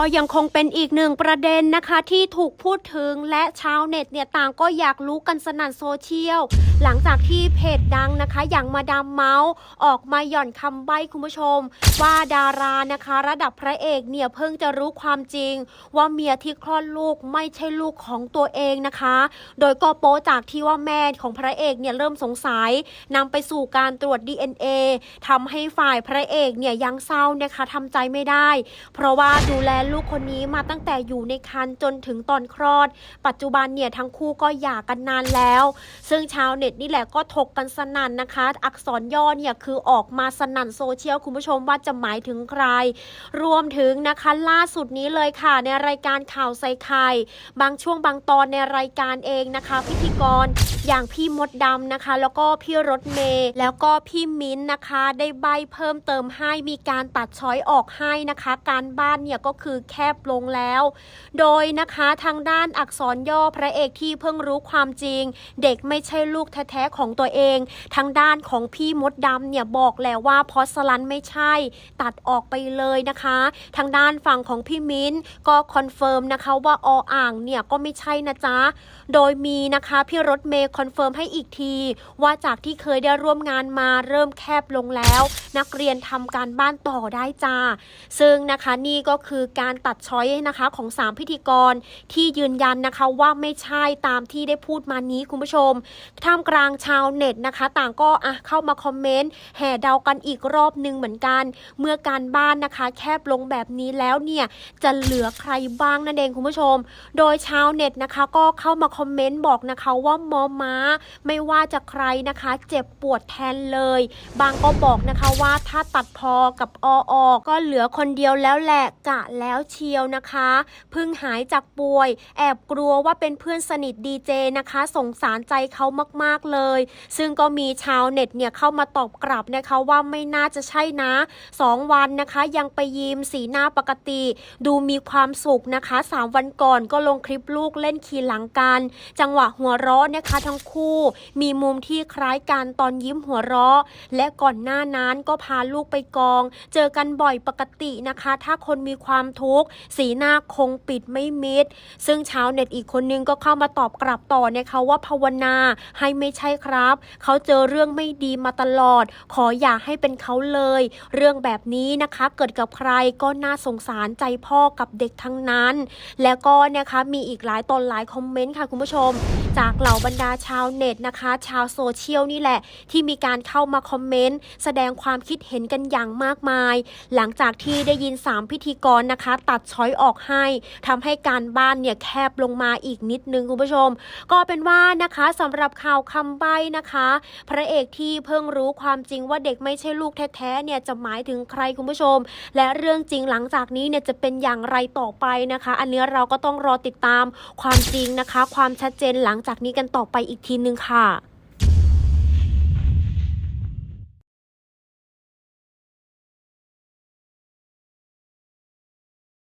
ก็ยังคงเป็นอีกหนึ่งประเด็นนะคะที่ถูกพูดถึงและชาวเน็ตเนี่ยต่างก็อยากรู้กันสนั่นโซเชียล หลังจากที่เพจดังนะคะ อย่างมาดามเมาส์ออกมาหย่อนคำใบ้คุณผู้ชม ว่าดารานะคะ ระดับพระเอกเนี่ยเพิ่งจะรู้ความจริง ว่าเมียที่คลอดลูกไม่ใช่ลูกของตัวเองนะคะ โดยก็โป๊จากที่ว่าแม่ของพระเอกเนี่ยเริ่มสงสัยนำไปสู่การตรวจ DNA ทำให้ฝ่ายพระเอกเนี่ยยังเศร้านะคะทำใจไม่ได้ เพราะว่าดูแลลูกคนนี้มาตั้งแต่อยู่ในครรภ์จนถึงตอนคลอด ปัจจุบันเนี่ยทั้งคู่ก็หย่ากันนานแล้ว ซึ่งชาวเน็ตนี่แหละก็ถกกันสนั่นนะคะ อักษรย่อเนี่ยคือออกมาสนั่นโซเชียลคุณผู้ชมว่าจะหมายถึงใคร รวมถึงนะคะล่าสุดนี้เลยค่ะ ในรายการข่าวใส่ไข่บางช่วงบางตอนในรายการเองนะคะ พิธีกรอย่างพี่มดดำนะคะ แล้วก็พี่รถเมย์แล้วก็พี่มิ้นนะคะ ได้ใบเพิ่มเติมให้มีการตัดช้อยออกให้นะคะ การบ้านเนี่ยก็คือแคบลงแล้ว โดยนะคะทางด้านอักษรย่อพระเอกที่เพิ่งรู้ความจริง เด็กไม่ใช่ลูกแท้ๆของตัวเอง ทางด้านของพี่มดดำเนี่ยบอกแล้วว่าพอสลันไม่ใช่ ตัดออกไปเลยนะคะ ทางด้านฝั่งของพี่มิ้นก็คอนเฟิร์มนะคะว่าออ่างเนี่ยก็ไม่ใช่นะจ๊ะ โดยมีนะคะพี่รถเมย์คอนเฟิร์มให้อีกที ว่าจากที่เคยได้ร่วมงานมาเริ่มแคบลงแล้ว นักเรียนทำการบ้านต่อได้จ้า ซึ่งนะคะนี่ก็คือการตัดช้อยนะคะของ 3 พิธีกรที่ยืนยันนะคะว่าไม่ใช่ตามที่ได้พูดมานี้คุณผู้ชม ท่ามกลางชาวเน็ตนะคะ ต่างก็อะเข้ามาคอมเมนต์แห่เดากันอีกรอบหนึ่งเหมือนกัน เมื่อการบ้านนะคะ แคบลงแบบนี้แล้วเนี่ยจะเหลือใครบ้างนั่นเองคุณผู้ชม โดยชาวเน็ตนะคะก็เข้ามาคอมเมนต์บอกนะคะว่ามอม้า ไม่ว่าจะใครนะคะ เจ็บปวดแทนเลย บางก็บอกนะคะว่าถ้าตัดพอกับอออก็เหลือคนเดียวแล้วแหละกะแล้แล้วเชียวนะคะเพิ่งหายจากป่วย แอบกลัวว่าเป็นเพื่อนสนิทดีเจนะคะ สงสารใจเขามากๆเลย ซึ่งก็มีชาวเน็ตเนี่ยเข้ามาตอบกลับนะคะว่าไม่น่าจะใช่นะสองวันนะคะยังไปยิ้มสีหน้าปกติ ดูมีความสุขนะคะสามวันก่อนก็ลงคลิปลูกเล่นขี่หลังกัน จังหวะหัวเราะนะคะทั้งคู่ มีมุมที่คล้ายกันตอนยิ้มหัวเราะ และก่อนหน้านั้นก็พาลูกไปกอง เจอกันบ่อยปกตินะคะ ถ้าคนมีความทุกข์ สีหน้าคงปิดไม่มิด ซึ่งชาวเน็ตอีกคนนึงก็เข้ามาตอบกลับต่อนะคะว่าภาวนาให้ไม่ใช่ครับ เขาเจอเรื่องไม่ดีมาตลอด ขออย่าให้เป็นเขาเลย เรื่องแบบนี้นะคะเกิดกับใครก็น่าสงสารใจพ่อกับเด็กทั้งนั้น แล้วก็นะคะมีอีกหลายตอนหลายคอมเมนต์ค่ะคุณผู้ชม จากเหล่าบรรดาชาวเน็ตนะคะ ชาวโซเชียลนี่แหละ ที่มีการเข้ามาคอมเมนต์แสดงความคิดเห็นกันอย่างมากมาย หลังจากที่ได้ยิน 3 พิธีกรนะคะตัดช้อยออกให้ทำให้การบ้านเนี่ยแคบลงมาอีกนิดนึงคุณผู้ชม ก็เป็นว่านะคะสำหรับข่าวคำใบ้นะคะ พระเอกที่เพิ่งรู้ความจริงว่าเด็กไม่ใช่ลูกแท้ๆเนี่ยจะหมายถึงใครคุณผู้ชม และเรื่องจริงหลังจากนี้เนี่ยจะเป็นอย่างไรต่อไปนะคะ อันนี้เราก็ต้องรอติดตามความจริงนะคะ ความชัดเจนหลังจากนี้กันต่อไปอีกทีนึงค่ะ